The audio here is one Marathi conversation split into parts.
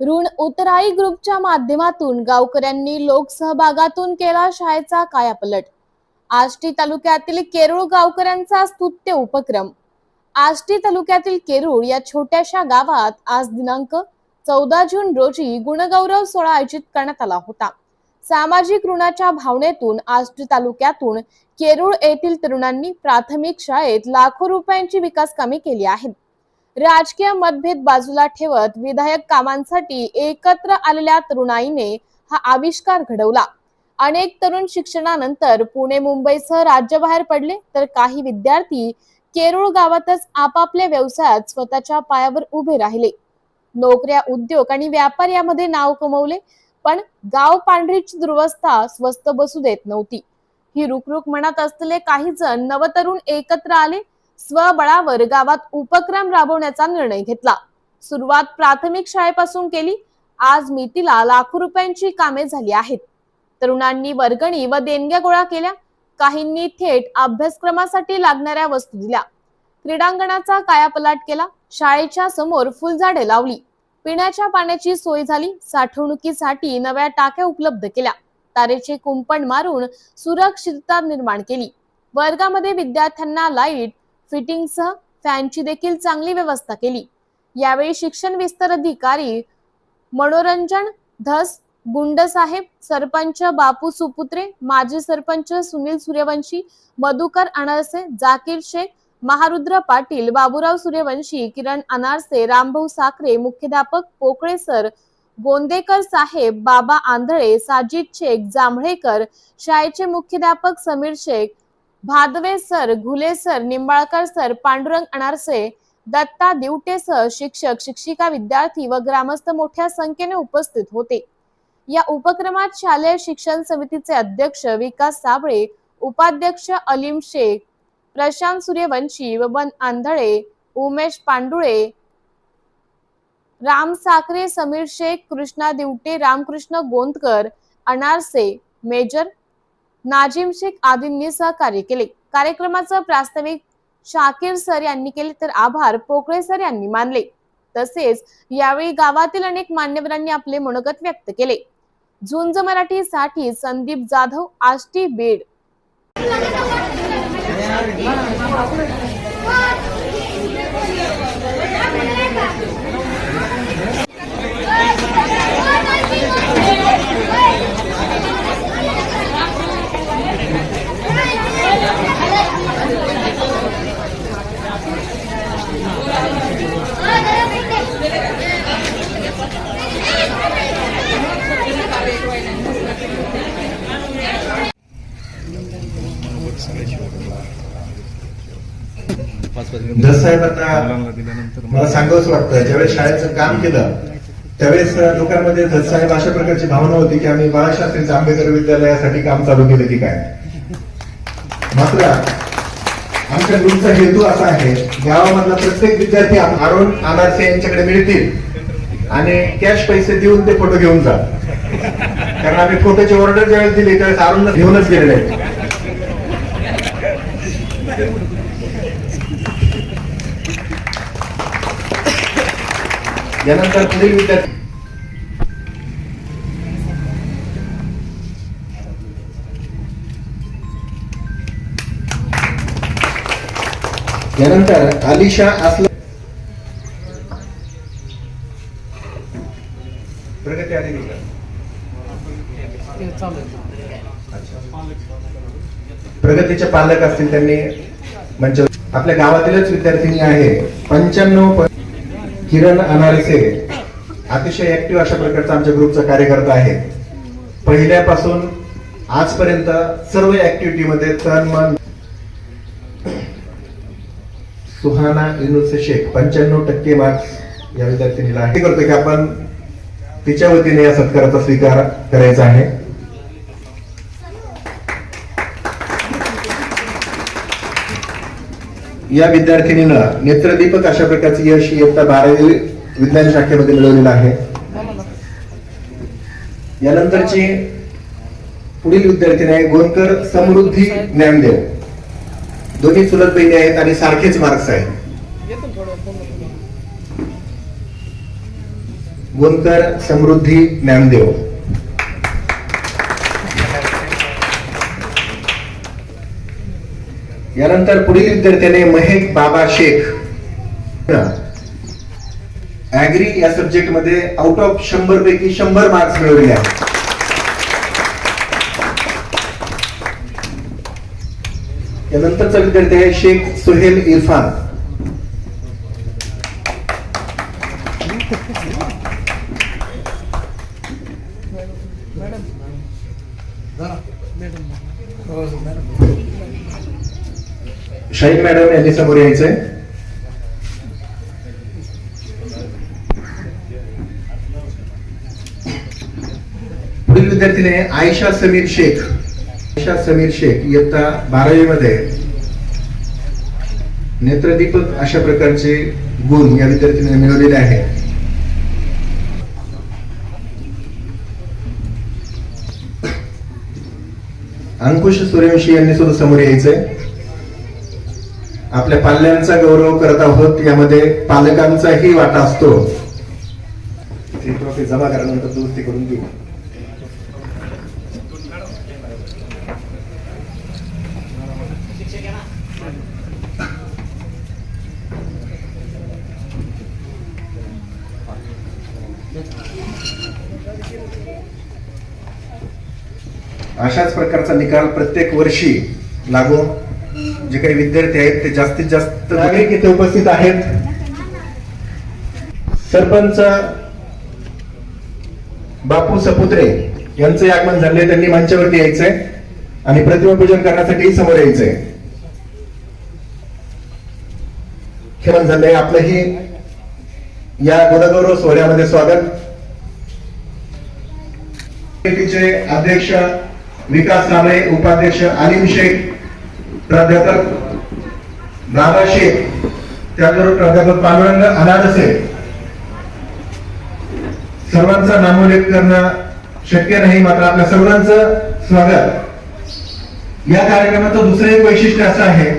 ऋण उतराई ग्रुपच्या माध्यमातून गावकऱ्यांनी लोकसहभागातून केला शाळेचा कायापलट. आष्टी तालुक्यातील केरूळ गावकऱ्यांचा स्तुत्य उपक्रम. आष्टी तालुक्यातील केरूळ या छोट्याशा गावात आज दिनांक चौदा जून रोजी गुणगौरव सोहळा आयोजित करण्यात आला होता. सामाजिक ऋणाच्या भावनेतून आष्टी तालुक्यातून केरूळ येथील तरुणांनी प्राथमिक शाळेत लाखो रुपयांची विकास कामे केली आहेत. राजकीय मतभेद बाजूला ठेवत विधायक कामांसाठी एकत्र आलेल्या तरुणाईने हा आविष्कार घडवला. अनेक तरुण शिक्षणानंतर पुणे मुंबईसह राज्याबाहेर पडले तर काही विद्यार्थी केरूळ गावातच आपापल्या व्यवसायात स्वतःच्या पायावर उभे राहिले. नोकऱ्या उद्योग आणि व्यापार यामध्ये नाव कमवले पण गाव पांढरीची दुर्वस्था स्वस्त बसू देत नव्हती. ही रुकरुक म्हणत असलेले काही जण नवतरुण एकत्र आले स्वबळावर गावात उपक्रम राबवण्याचा निर्णय घेतला. सुरुवात प्राथमिक शाळेपासून केली. आज मितीला लाखो रुपयांची कामे झाली आहेत. तरुणांनी वर्गणी व देणग्या गोळा केल्या. काहींनी थेट अभ्यासक्रमासाठी लागणाऱ्या वस्तू दिल्या. क्रीडांगणाचा कायापलाट केला. शाळेच्या समोर फुलझाडे लावली. पिण्याच्या पाण्याची सोय झाली. साठवणुकीसाठी नव्या टाक्या उपलब्ध केल्या. तारेचे कुंपण मारून सुरक्षितता निर्माण केली. वर्गामध्ये विद्यार्थ्यांना लाइट फिटिंगसह फॅनची देखील चांगली व्यवस्था केली. यावेळी शिक्षण विस्तार अधिकारी मनोरंजन धस गुंडसाहेब सरपंच बापू सुपुत्रे माजी सरपंच सुनील सूर्यवंशी मधुकर अनारसे जाकीर शेख महारुद्र पाटील बाबूराव सूर्यवंशी किरण अनारसे रामभाऊ साखरे मुख्याध्यापक पोकळे सर गोंदेकर साहेब बाबा आंधळे साजिद शेख जांभळेकर शाळेचे मुख्याध्यापक Sameer Shaikh Bhadwe sir Ghule sir Nimbalkar sir Pandurang Anarse Datta Diwate sir शिक्षक शिक्षिका विद्यार्थी व ग्रामस्थ मोठ्या संख्येने उपस्थित होते. या उपक्रमात शालेय शिक्षण समितीचे अध्यक्ष विकास साबळे उपाध्यक्ष अलीम शेख प्रशांत सूर्यवंशी बबन आंधळे उमेश पांडुळे राम साखरे समीर शेख कृष्णा दिवटे रामकृष्ण गोंदकर अनारसे मेजर नाजिम शेख आदींनी सहकार्य केले कार्यक्रमाचं प्रास्ताविक शाकीर सर यांनी केले तर आभार पोकळे सर यांनी मानले तसेच यावेळी गावातील अनेक मान्यवरांनी आपले मनोगत व्यक्त केले झुंज मराठीसाठी संदीप जाधव आष्टी बीड Hey! साहेबांना मला सांगावंच वाटतं ज्यावेळेस शाळेचं काम केलं त्यावेळेस लोकांमध्ये धस साहेब अशा प्रकारची भावना होती की आम्ही बाळाशास्त्री आंबेडकर विद्यालयासाठी काम चालू केलं की काय? मात्र आमच्या ग्रुपचा हेतू असा आहे गावामधला प्रत्येक विद्यार्थी अरुण अनारसे यांच्याकडे मिळतील. आणि कॅश पैसे देऊन ते फोटो घेऊन जा. कारण आम्ही फोटोची ऑर्डर ज्यावेळेस दिली त्यावेळेस अरुण घेऊनच गेलेले यानंतर पुढील विद्यार्थी यानंतर आलिशा असलं प्रगती प्रगतीचे पालक असतील त्यांनी म्हणजे आपल्या गावातीलच विद्यार्थिनी आहे. पंच्याण्णव किरण अनारसे अतिशय ऍक्टिव्ह अशा प्रकारचा आमच्या ग्रुपचा कार्यकर्ता आहे. पहिल्यापासून आजपर्यंत सर्व ऍक्टिव्हिटी मध्ये तन मन सुहाना युनुसे शेख पंच्याण्णव टक्के मार्क्स या विद्यार्थिनीला आहे. करतो की आपण तिच्या वतीने या सत्काराचा स्वीकार करायचा आहे. या विद्यार्थिनीनं नेत्रदीपक अशा प्रकारचे यश इयत्ता बारावी विज्ञान शाखेमध्ये मिळवलेलं आहे. यानंतरची पुढील विद्यार्थिनी आहे गोंदकर समृद्धी ज्ञानदेव. दोन्ही चुलत बहिणी आहेत आणि सारखेच मार्क्स आहेत. गुणकर समृद्धी ज्ञानदेव. यानंतर पुढील विद्यार्थ्याने महेक बाबा शेख. ऍग्री या सब्जेक्टमध्ये आउट ऑफ शंभर पैकी शंभर मार्क्स मिळवले आहेत. त्यानंतरचा विद्यार्थी आहे शेख सुहेल इरफान. शाहीद मॅडम यांनी समोर यायचंय. पुढील विद्यार्थीने आयशा समीर शेख. आयशा समीर शेख इयत्ता बारावी मध्ये नेत्रदीपक अशा प्रकारचे गुण या विद्यार्थ्यांनी मिळवलेले आहेत. अंकुश सूर्यवंशी यांनी सुद्धा समोर यायचंय. आपल्या पाल्यांचा गौरव करत आहोत यामध्ये पालकांचाही वाटा असतो. ती ट्रॉफी जमा केल्यानंतर दुरुस्ती करून देऊ अशाच प्रकारचा निकाल प्रत्येक वर्षी लागू जे काही विद्यार्थी आहेत ते जास्तीत जास्त नागरिक इथे उपस्थित आहेत. सरपंच बापू सपुत्रे यांचे आगमन झाले त्यांनी मंचावरती यायचंय आणि प्रतिमा पूजन करण्यासाठी समोर यायचंय. खेळून झालंय. आपलंही या गुणगौरव सोहळ्यामध्ये स्वागत. अध्यक्ष विकास राणे उपाध्यक्ष आलिम शेख प्राध्यापक दादा शेख त्याचबरोबर प्राध्यापक पांडुरंग अनारसे. सर्वांचा नामोल्लेख करणं शक्य नाही मात्र आपल्या सर्वांचं स्वागत. या कार्यक्रमाचं दुसरं एक वैशिष्ट्य असं आहे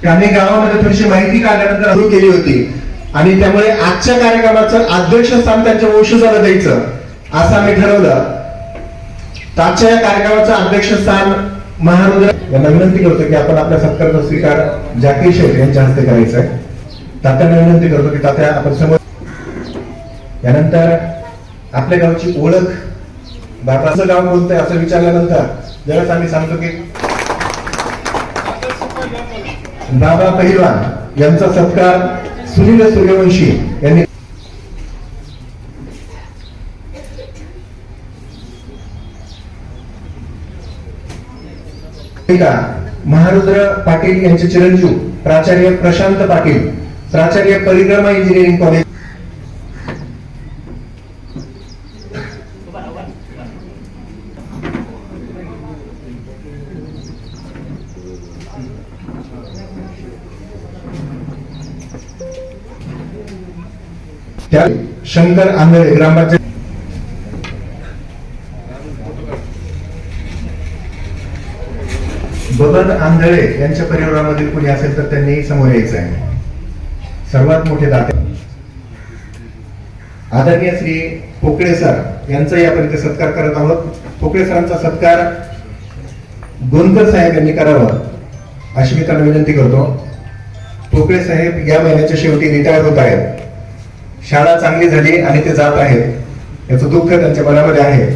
की आम्ही गावामध्ये थोडीशी माहिती काढल्यानंतर सुरू केली होती. आणि त्यामुळे आजच्या कार्यक्रमाचं अध्यक्षस्थान त्यांच्या वंशजाला द्यायचं असं आम्ही ठरवलं. आजच्या या कार्यक्रमाचं अध्यक्षस्थान महारुद्र यांना विनंती करतो की आपण आपल्या सत्कारचा स्वीकार जाकीर शेख यांच्या हस्ते करायचा आहे. तात्यांना विनंती करतो की तात्या आपण समोर यानंतर आपल्या गावची ओळख. भारताचं गाव कोणतं असं विचारल्यानंतर ज्यावेळेस आम्ही सांगतो की बाबा पहिलवान यांचा सत्कार सुनील सूर्यवंशी यांनी का महारुद्र पाटील यांचे चिरंजीव प्राचार्य प्रशांत पाटील प्राचार्य परिक्रमा इंजिनिअरिंग कॉलेज शंकर आंधळे ग्रामपंचायत बबन आंधळे यांच्या परिवारामधील कोणी असेल तर त्यांनी समोर यायचं आहे. सर्वात मोठे दाते. आदरणीय श्री पोकळे सर यांचा यापर्यंत सत्कार करत आहोत. पोकळे सरांचा सत्कार गोंदकर साहेब यांनी करावा अशी मी त्यांना विनंती करतो. पोकळे साहेब या महिन्याच्या शेवटी रिटायर होत आहेत. शाळा चांगली झाली आणि ते जात आहेत. याचं दुःख त्यांच्या मनामध्ये आहे.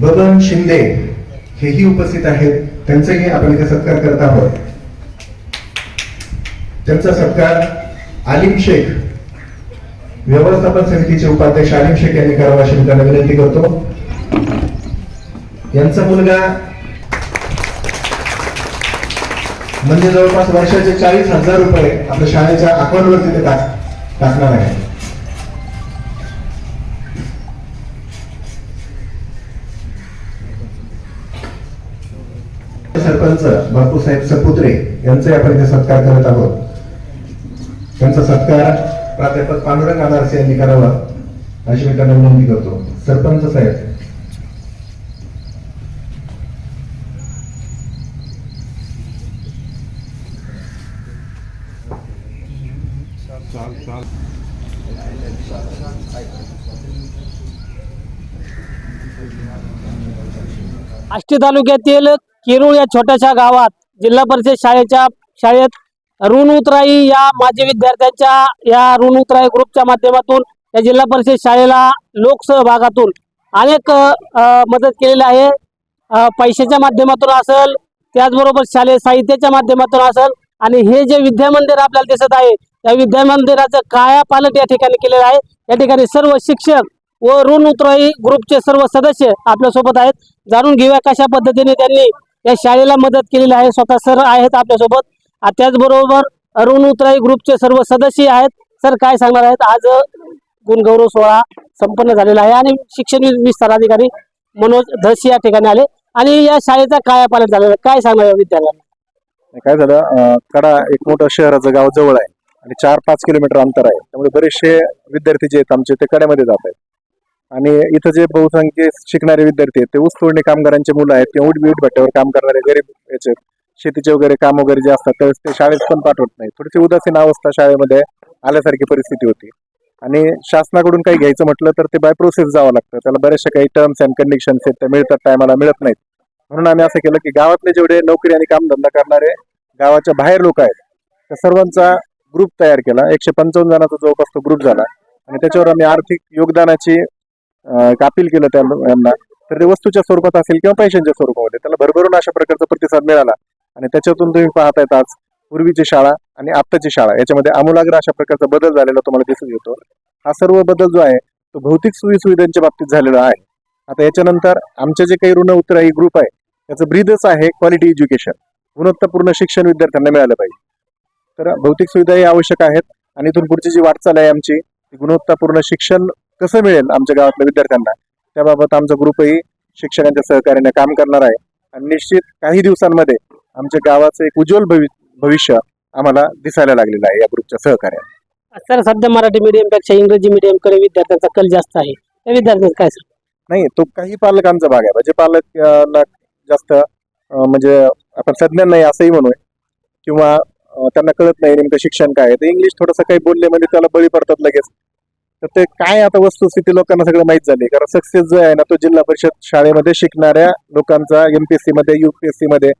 बबन शिंदे हेही उपस्थित आहेत. त्यांचाही आपण इथे सत्कार करत आहोत. त्यांचा सत्कार आलिम शेख व्यवस्थापन समितीचे उपाध्यक्ष आलिम शेख यांनी करावा अशी मी त्यांना विनंती करतो. यांचा मुलगा म्हणजे जवळपास वर्षाचे चाळीस हजार रुपये आपल्या शाळेच्या अकाउंटवरती ते टाक टाकणार आहे. सरपंच बापू साहेब सपुत्रे यांचे आपण इथे सत्कार करत आहोत. त्यांचा सत्कार प्राध्यापक पांडुरंग आधारसे यांनी करावा अशी मी त्यांना विनंती करतो. सरपंच साहेब. आष्टी तालुक्यातील केरूळ या छोट्याशा गावात जिल्हा परिषद शाळेच्या शाळेत ऋण उतराई या माजी विद्यार्थ्यांच्या या ऋण उतराई ग्रुपच्या माध्यमातून या जिल्हा परिषद शाळेला लोकसहभागातून अनेक मदत केलेली आहे. पैशाच्या माध्यमातून असेल त्याचबरोबर शालेय साहित्याच्या माध्यमातून असेल आणि हे जे विद्यामंदिर आपल्याला दिसत आहे त्या विद्यामंदिराचं कायापालट या ठिकाणी केलेलं आहे. या ठिकाणी सर्व शिक्षक व ऋण उतराई ग्रुपचे सर्व सदस्य आपल्यासोबत आहेत. जाणून घेऊया कशा पद्धतीने त्यांनी या शाळेला मदत केलेली आहे. स्वतः सर आहेत आपल्यासोबत. त्याचबरोबर अरुण उतराई ग्रुपचे सर्व सदस्य आहेत. सर काय सांगणार आहेत? आज गुणगौरव सोहळा संपन्न झालेला आहे आणि शिक्षण विस्ताराधिकारी विस्तार अधिकारी मनोज धस या ठिकाणी आले. आणि या शाळेचा कायापालट झालेला आहे. काय सांगणार या विद्यार्थ्यांना? काय झालं? कडा एक मोठं शहराचं गाव जवळ आहे आणि चार पाच किलोमीटर अंतर आहे. त्यामुळे बरेचसे विद्यार्थी जे आहेत आमचे ते कड्यामध्ये जात आहेत. आणि इथं जे बहुसंख्य शिकणारे विद्यार्थी आहेत ते ऊसतोडणी कामगारांचे मुलं आहेत किंवा वीट वीट भट्ट्यावर काम करणारे गरीब याचे शेतीचे वगैरे काम वगैरे जे असतात त्यावेळेस ते शाळेत पण पाठवत नाही थोडीशी उदासीन अवस्था शाळेमध्ये आल्यासारखी परिस्थिती होती. आणि शासनाकडून काही घ्यायचं म्हटलं तर ते बाय प्रोसेस जावं लागतं. त्याला बऱ्याचशा काही टर्म्स अँड कंडिशन्स आहेत त्या मिळतात टायमाला मिळत नाहीत. म्हणून आम्ही असं केलं की गावातले जेवढे नोकरी आणि कामधंदा करणारे गावाच्या बाहेर लोक आहेत त्या सर्वांचा ग्रुप तयार केला. एकशे पंचावन्न जणांचा जवळपास तो ग्रुप झाला. आणि त्याच्यावर आम्ही आर्थिक योगदानाची अपील केलं त्या यांना. तर ते वस्तूच्या स्वरूपात असेल किंवा पैशांच्या स्वरूपामध्ये. त्याला भरभरून अशा प्रकारचा प्रतिसाद मिळाला. आणि त्याच्यातून तुम्ही पाहतायत आज पूर्वीची शाळा आणि आत्ताची शाळा. याच्यामध्ये आमूलाग्र अशा प्रकारचा बदल झालेला तुम्हाला दिसून येतो. हा सर्व बदल जो आहे तो भौतिक सोयीसुविधांच्या बाबतीत झालेला आहे. आता याच्यानंतर आमचे जे काही ऋण उत्तर आहे ग्रुप आहे त्याचं ब्रीदच आहे क्वालिटी एज्युकेशन गुणवत्तापूर्ण शिक्षण विद्यार्थ्यांना मिळालं पाहिजे. तर भौतिक सुविधाही आवश्यक आहेत. आणि इथून पुढची जी वाटचाल आहे आमची ती गुणवत्तापूर्ण शिक्षण कसं मिळेल आमच्या गावातल्या विद्यार्थ्यांना? त्याबाबत आमचा ग्रुपही शिक्षकांच्या सहकार्याने काम करणार आहे. आणि निश्चित काही दिवसांमध्ये आमच्या गावाचं एक उज्ज्वल भवि भविष्य आम्हाला दिसायला लागलेलं आहे या ग्रुपच्या सहकार्याने. सर सध्या मराठी मीडियमपेक्षा इंग्रजी मीडियमकडे विद्यार्थ्यांचा कल जास्त आहे. त्या विद्यार्थ्यांचं काय सर? नाही तो काही पालकांचा भाग आहे. म्हणजे पालक जास्त म्हणजे आपण सज्ञान नाही असंही म्हणूय. किंवा त्यांना कळत नाही नेमकं शिक्षण काय आहे. तर इंग्लिश थोडंसं काही बोलले म्हणजे त्याला बळी पडतात लगेच. तर ते काय आता वस्तुस्थिती लोकांना सगळं माहीत झाली. कारण सक्सेस जो आहे ना तो जिल्हा परिषद शाळेमध्ये शिकणाऱ्या लोकांचा एमपीएससी मध्ये युपीएससी मध्ये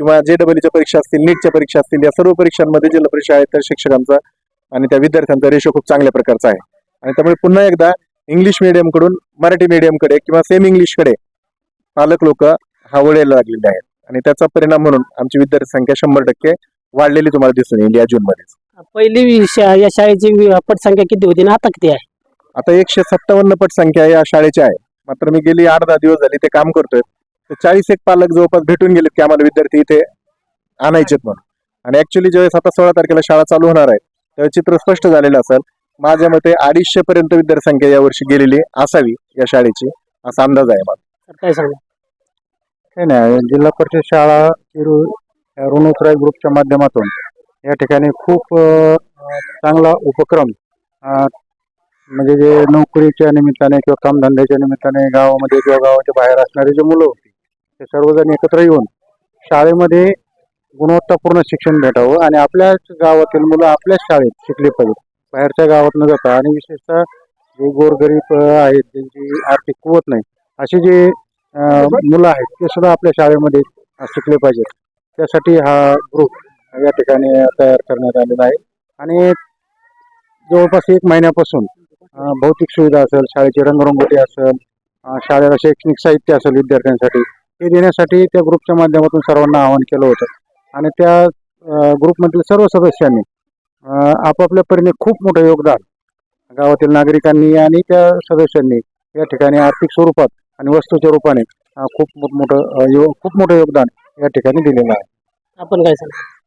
किंवा जे डब्ल्यूच्या परीक्षा असतील नीटच्या परीक्षा असतील या सर्व परीक्षांमध्ये जिल्हा परिषद तर शिक्षकांचा आणि त्या विद्यार्थ्यांचा रेशो खूप चांगल्या प्रकारचा आहे. आणि त्यामुळे पुन्हा एकदा इंग्लिश मीडियमकडून कडून मराठी मीडियमकडे किंवा सेम इंग्लिशकडे पालक लोक हा वळायला लागलेले आहेत. आणि त्याचा परिणाम म्हणून आमची विद्यार्थी संख्या शंभर टक्के वाढलेली तुम्हाला दिसून येईल या जूनमध्येच पहिली शा- या शाळेची वि- पटसंख्या किती होती ना आता किती आहे? आता एकशे सत्तावन्न पट संख्या या शाळेची आहे. मात्र मी गेली आठ दहा दिवस झाली ते काम करतोय. तर चाळीस एक पालक जवळपास भेटून गेलेत की आम्हाला विद्यार्थी इथे आणायचेत म्हणून. आणि ऍक्च्युली ज्यावेळेस आता सोळा तारखेला शाळा चालू होणार आहे त्यावेळेस चित्र स्पष्ट झालेलं असेल. माझ्या मते अडीचशे पर्यंत विद्यार्थी संख्या यावर्षी गेलेली असावी या शाळेची असा अंदाज आहे माझा. तर काय सांगा काही नाही जिल्हा परिषद शाळा शिरूर या ऋणोत्तराई ग्रुपच्या माध्यमातून या ठिकाणी खूप चांगला उपक्रम म्हणजे जे नोकरीच्या निमित्ताने किंवा कामधंद्याच्या निमित्ताने गावामध्ये किंवा गावाच्या बाहेर असणारे जे मुलं होती ते सर्वजण एकत्र येऊन शाळेमध्ये गुणवत्तापूर्ण शिक्षण भेटावं आणि आपल्याच गावातील मुलं आपल्याच शाळेत शिकली पाहिजेत बाहेरच्या गावात न जाता. आणि विशेषतः जे गोरगरीब आहेत ज्यांची आर्थिक कुवत नाही अशी जे मुलं आहेत ते सुद्धा आपल्या शाळेमध्ये शिकले पाहिजेत. त्यासाठी हा ग्रुप या ठिकाणी तयार करण्यात आलेला आहे. आणि जवळपास एक महिन्यापासून भौतिक सुविधा असेल शाळेची रंगरंगोटी असेल शाळेला शैक्षणिक साहित्य असेल विद्यार्थ्यांसाठी हे देण्यासाठी त्या ग्रुपच्या माध्यमातून सर्वांना आवाहन केलं होतं. आणि त्या ग्रुपमधील सर्व सदस्यांनी आपापल्या परीने खूप मोठं योगदान गावातील नागरिकांनी आणि त्या सदस्यांनी या ठिकाणी आर्थिक स्वरूपात आणि वस्तूच्या रूपाने खूप मोठं यो- खूप मोठं योगदान या ठिकाणी दिलेलं आहे. आपण काय सांगा?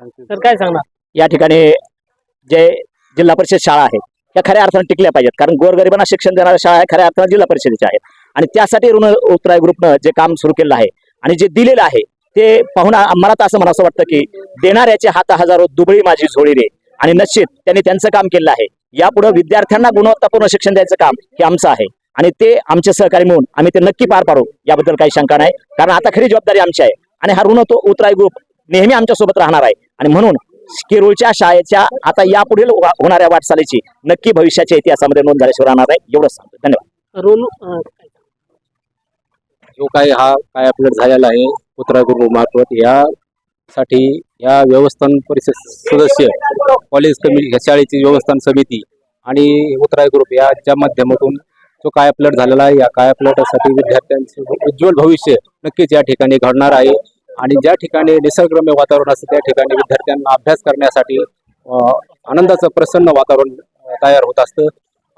तर काय सांगणार? या ठिकाणी जे जिल्हा परिषद शाळा आहेत त्या खऱ्या अर्थानं टिकल्या पाहिजेत. कारण गोरगरिबांना शिक्षण देणाऱ्या शाळा खऱ्या अर्थानं जिल्हा परिषदेच्या आहेत. आणि त्यासाठी ऋण उत्तराय ग्रुपनं जे काम सुरू केलं आहे आणि जे दिलेलं आहे ते पाहून मला तर असं म्हणावं वाटतं की देणाऱ्याचे हात हजारो दुबळी माझी झोळी रे. आणि निश्चित त्यांनी त्यांचं काम केलं आहे. यापुढे विद्यार्थ्यांना गुणवत्तापूर्ण शिक्षण द्यायचं काम हे आमचं आहे. आणि ते आमचे सहकारी म्हणून आम्ही ते नक्की पार पाडू. याबद्दल काही शंका नाही. कारण आता खरी जबाबदारी आमची आहे. आणि हा ऋण तो उतराई ग्रुप नेहमी आमच्यासोबत राहणार आहे. आणि म्हणून केरूळच्या शाळेच्या आता यापुढील होणाऱ्या वाटचालीची नक्की भविष्याच्या इतिहासामध्ये नोंद झाल्याशिवाय राहणार आहे. एवढंच सांगतो. धन्यवाद. जो काही हा काय अपडेट झालेला आहे पुत्रा गुरु मार्फत यासाठी या व्यवस्थापन परिषद सदस्य कॉलेज कमिटी ह्या शाळेची व्यवस्थापन समिती आणि उत्तराय ग्रुप याच्या माध्यमातून जो काय अपलोड झालेला आहे या काय अपलोडसाठी विद्यार्थ्यांचे उज्ज्वल भविष्य नक्कीच या ठिकाणी घडणार आहे. आणि ज्या ठिकाणी निसर्गरम्य वातावरण असतं त्या ठिकाणी विद्यार्थ्यांना अभ्यास करण्यासाठी आनंदाचं प्रसन्न वातावरण तयार होत असतं.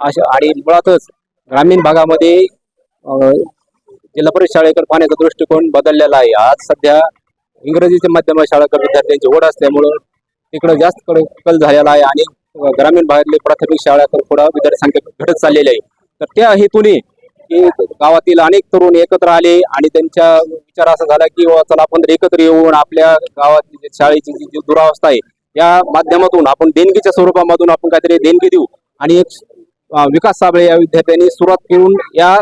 अशा आणि मुळातच ग्रामीण भागामध्ये जिल्हा परिषद शाळेकडे पाहण्याचा दृष्टिकोन बदललेला आहे. आज सध्या इंग्रजीच्या माध्यम शाळेकडे विद्यार्थ्यांची ओढ असल्यामुळं तिकडं जास्त कडे कल झालेला आहे आणि ग्रामीण भागातले प्राथमिक शाळा थोडा विद्यार्थी संख्या घटत चाललेली आहे. तर त्या हेतूने की गावातील अनेक तरुण एकत्र आले आणि त्यांच्या विचार असा झाला की "वा, चला आपण एकत्र येऊन आपल्या गावातली जी शाळेची जी जी दुरावस्था आहे या माध्यमातून आपण देणगीच्या स्वरूपामधून आपण काहीतरी देणगी देऊ. आणि एक विकास साबळे या विद्यार्थ्यांनी सुरुवात करून या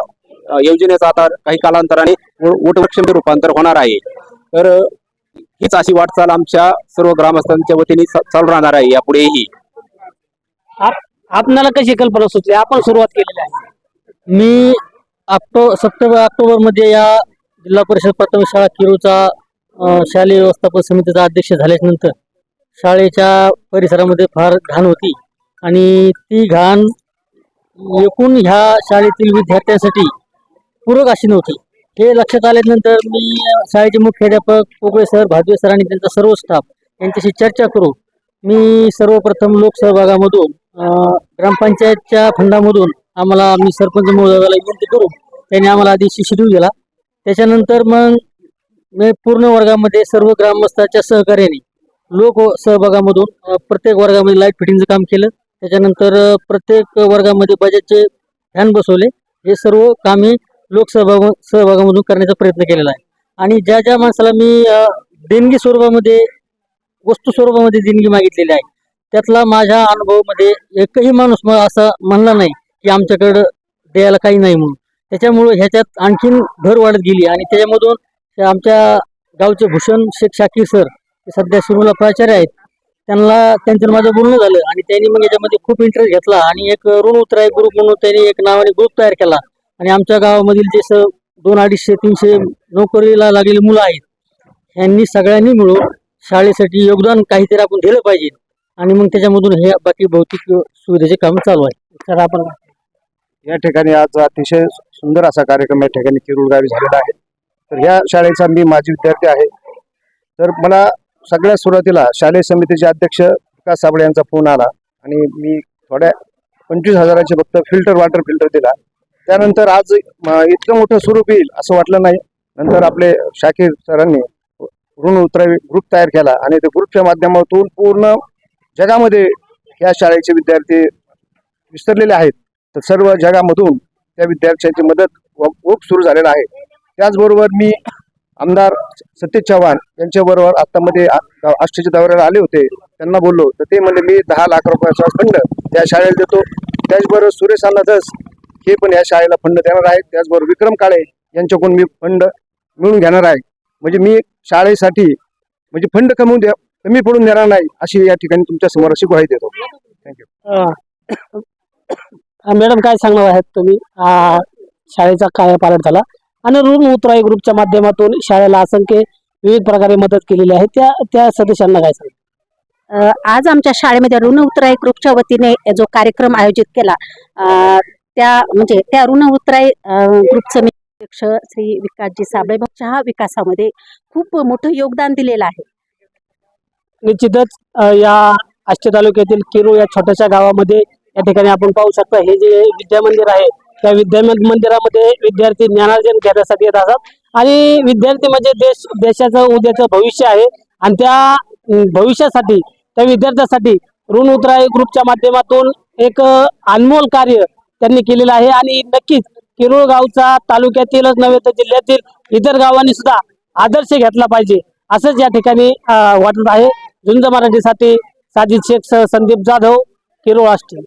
योजनेचं आता काही कालांतराने वटवृक्षामध्ये रूपांतर होणार आहे. तर हीच अशी वाटचाल आमच्या सर्व ग्रामस्थांच्या वतीने चालू राहणार आहे. यापुढेही. आप- आपणाला कशी कल्पना सुचली? आपण सुरुवात केलेली आहे. मी ऑक्टो सप्टेंबर ऑक्टोबरमध्ये या जिल्हा परिषद प्राथमिक शाळा किरूचा शालेय व्यवस्थापन समितीचा अध्यक्ष झाल्यानंतर शाळेच्या परिसरामध्ये फार घाण होती. आणि ती घाण एकूण ह्या शाळेतील विद्यार्थ्यांसाठी पूरक अशी नव्हती. हे लक्षात आल्यानंतर मी शाळेचे मुख्याध्यापक पोगळे सर भादवे सर आणि त्यांचा सर्व स्टाफ यांच्याशी चर्चा करू मी सर्वप्रथम लोकसहभागामधून ग्रामपंचायतच्या फंडामधून आम्हाला मी सरपंच महोदयाला विनंती करू. त्यांनी आम्हाला आधी शिशिडू दिला त्याच्यानंतर मग मी पूर्ण वर्गामध्ये सर्व ग्रामस्थाच्या सहकार्याने लोक सहभागामधून प्रत्येक वर्गामध्ये लाइट फिटिंगचं काम केलं. त्याच्यानंतर प्रत्येक वर्गामध्ये बजाजचे फॅन बसवले. हे सर्व कामे लोकसहभाग सहभागामधून करण्याचा प्रयत्न केलेला आहे. आणि ज्या ज्या माणसाला मी देणगी स्वरूपामध्ये वस्तू स्वरूपामध्ये देणगी मागितलेली आहे त्यातला माझ्या अनुभवामध्ये एकही माणूस मग असा म्हणला नाही की आमच्याकडं द्यायला काही नाही म्हणून. त्याच्यामुळं ह्याच्यात आणखीन भर वाढत गेली आणि त्याच्यामधून आमच्या गावचे भूषण शेख शाकीर सर सध्या शिरूला प्राचार्य आहेत त्यांना त्यांचं माझं बोलणं झालं आणि त्यांनी मग याच्यामध्ये खूप इंटरेस्ट घेतला आणि एक ऋण उतराय ग्रुप म्हणून त्यांनी एक नावाने ग्रुप तयार केला. आणि आमच्या गावामधील जे स दोन अडीचशे तीनशे नोकरीला लागलेली मुलं आहेत यांनी सगळ्यांनी मिळून शाळेसाठी योगदान काहीतरी आपण दिलं पाहिजे. आणि मग त्याच्यामधून हे बाकी भौतिक सुविधेचे काम चालू आहे तर आपण या ठिकाणी आज अतिशय सुंदर असा कार्यक्रम या ठिकाणी किरुळ गावी झालेला आहे. तर या शाळेचा मी माजी विद्यार्थी आहे. तर मला सगळ्यात सुरुवातीला शालेय समितीचे अध्यक्ष विकास साबळे यांचा फोन आला आणि मी थोड्या पंचवीस हजाराचे फक्त फिल्टर वॉटर फिल्टर दिला. त्यानंतर आज इतकं मोठं स्वरूप येईल असं वाटलं नाही. नंतर आपले शाकीर सरांनी ऋण उतरावी ग्रुप तयार केला आणि त्या ग्रुपच्या माध्यमातून पूर्ण जगामध्ये या शाळेचे विद्यार्थी विसरलेले आहेत. तर सर्व जगामधून त्या विद्यार्थ्यांची मदत खूप सुरू झालेला आहे. त्याचबरोबर मी आमदार सतीश चव्हाण यांच्याबरोबर आत्तामध्ये आष्टीच्या दौऱ्याला आले होते. त्यांना बोललो. तर ते म्हणले मी दहा लाख रुपयाचा फंड त्या शाळेला देतो. त्याचबरोबर सुरेश अण्णा हे पण या शाळेला फंड देणार आहेत. त्याचबरोबर विक्रम काळे यांच्याकडून मी फंड मिळून घेणार आहे. म्हणजे मी शाळेसाठी म्हणजे फंड कमवून द्या कमी पडून देणार नाही अशी या ठिकाणी तुमच्यासमोर अशी ग्वाही देतो. थँक्यू मॅडम काय सांगणार आहेत तुम्ही? शाळेचा काय पालट झाला? आणि ऋण उतराई ग्रुपच्या माध्यमातून शाळेला असंख्य विविध प्रकारे मदत केलेली आहे. त्या त्या सदस्यांना काय सांग आज आमच्या शाळेमध्ये ऋण उतराई ग्रुपच्या वतीने जो कार्यक्रम आयोजित केला त्या म्हणजे त्या ऋण उतराई ग्रुपचं मी अध्यक्ष श्री विकासजी साबळे ह्या विकासामध्ये खूप मोठं योगदान दिलेलं आहे. निश्चितच या आष्टी तालुक्यातील किरू या छोट्याशा गावामध्ये या ठिकाणी आपण पाहू शकता हे जे विद्या मंदिर आहे त्या विद्या मंदिरामध्ये विद्यार्थी ज्ञानार्जन घेण्यासाठी येत असतात. आणि विद्यार्थी म्हणजे देश देशाचं उद्याचं भविष्य आहे. आणि त्या भविष्यासाठी त्या विद्यार्थ्यासाठी ऋण उतराई ग्रुपच्या माध्यमातून एक अनमोल कार्य त्यांनी केलेलं आहे. आणि नक्कीच किरूळ गावचा तालुक्यातीलच नव्हे तर जिल्ह्यातील इतर गावांनी सुद्धा आदर्श घेतला पाहिजे असंच या ठिकाणी वाटत आहे. झुंज मराठीसाठी साजिद शेख संदीप जाधव किरूळ आष्टी